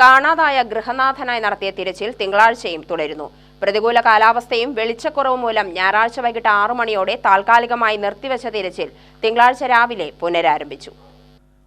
കാണാതായ ഗൃഹനാഥനായി നടത്തിയ തിരച്ചിൽ തിങ്കളാഴ്ചയും തുടരുന്നു. പ്രതികൂല കാലാവസ്ഥയും വെളിച്ചക്കുറവ് മൂലം ഞായറാഴ്ച വൈകിട്ട് ആറു മണിയോടെ താൽക്കാലികമായി നിർത്തിവെച്ച തിരച്ചിൽ തിങ്കളാഴ്ച രാവിലെ പുനരാരംഭിച്ചു.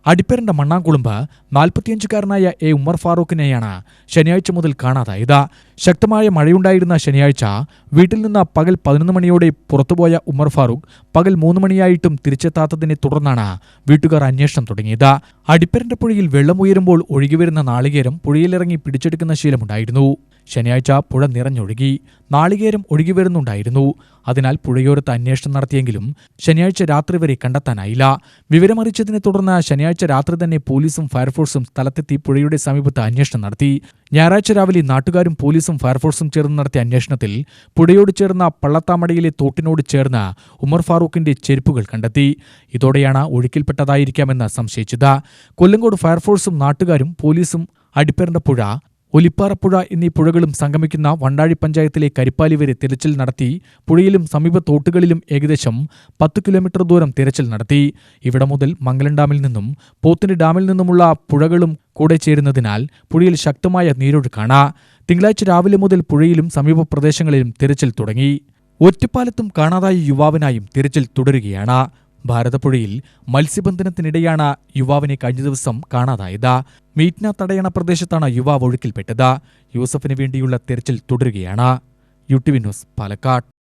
അടിപ്പരണ്ട മണ്ണാങ്കുളുമ്പ് നാൽപ്പത്തിയഞ്ചുകാരനായ എ ഉമർ ഫാറൂഖിനെയാണ് ശനിയാഴ്ച മുതൽ കാണാതായത്. ശക്തമായ മഴയുണ്ടായിരുന്ന ശനിയാഴ്ച വീട്ടിൽ നിന്ന് പകൽ പതിനൊന്ന് മണിയോടെ പുറത്തുപോയ ഉമർ ഫാറൂഖ് പകൽ മൂന്ന് മണിയായിട്ടും തിരിച്ചെത്താത്തതിനെ തുടർന്നാണ് വീട്ടുകാർ അന്വേഷണം തുടങ്ങിയത്. അടിപ്പേരന്റെ പുഴയിൽ വെള്ളം ഉയരുമ്പോൾ ഒഴുകിവരുന്ന നാളികേരം പുഴയിലിറങ്ങി പിടിച്ചെടുക്കുന്ന ശീലമുണ്ടായിരുന്നു. ശനിയാഴ്ച പുഴ നിറഞ്ഞൊഴുകി നാളികേരം ഒഴുകി വരുന്നുണ്ടായിരുന്നു. അതിനാൽ പുഴയോരത്ത് അന്വേഷണം നടത്തിയെങ്കിലും ശനിയാഴ്ച രാത്രി വരെ കണ്ടെത്താനായില്ല. വിവരമറിയിച്ചതിനെ തുടർന്ന് ശനിയാഴ്ച രാത്രി തന്നെ പോലീസും ഫയർഫോഴ്സും സ്ഥലത്തെത്തി പുഴയുടെ സമീപത്ത് അന്വേഷണം നടത്തി. ഞായറാഴ്ച രാവിലെ നാട്ടുകാരും പോലീസും ഫയർഫോഴ്സും ചേർന്ന് നടത്തിയ അന്വേഷണത്തിൽ പുഴയോട് ചേർന്ന പള്ളത്താമടയിലെ തോട്ടിനോട് ചേർന്ന് ഉമർ ഫാറൂഖിന്റെ ചെരുപ്പുകൾ കണ്ടെത്തി. ഇതോടെയാണ് ഒഴുക്കിൽപ്പെട്ടതായിരിക്കാമെന്ന് സംശയിച്ചത്. കൊല്ലങ്കോട് ഫയർഫോഴ്സും നാട്ടുകാരും പോലീസും അടിപ്പേറിന്റെ പുഴ ഒലിപ്പാറപ്പുഴ എന്നീ പുഴകളും സംഗമിക്കുന്ന വണ്ടാഴി പഞ്ചായത്തിലെ കരിപ്പാലി വരെ തിരച്ചിൽ നടത്തി പുഴയിലും സമീപ തോട്ടുകളിലും ഏകദേശം പത്ത് കിലോമീറ്റർ ദൂരം തിരച്ചിൽ നടത്തി. ഇവിടെ മുതൽ മംഗലം ഡാമിൽ നിന്നും പോത്തിന് ഡാമിൽ നിന്നുമുള്ള പുഴകളും കൂടെ ചേരുന്നതിനാൽ പുഴയിൽ ശക്തമായ നീരൊഴുക്കാണ്. തിങ്കളാഴ്ച രാവിലെ മുതൽ പുഴയിലും സമീപ പ്രദേശങ്ങളിലും തിരച്ചിൽ തുടങ്ങി. ഒറ്റപ്പാലത്തും കാണാതായ യുവാവിനായും തിരച്ചിൽ തുടരുകയാണ്. ഭാരതപ്പുഴയിൽ മത്സ്യബന്ധനത്തിനിടെയാണ് യുവാവിനെ കഴിഞ്ഞ ദിവസം കാണാതായത്. മീറ്റ്ന തടയണ പ്രദേശത്താണ് യുവാവ് ഒഴുക്കിൽപ്പെട്ടത്. യൂസഫിന് വേണ്ടിയുള്ള തെരച്ചിൽ തുടരുകയാണ്. U T V news Palakkad.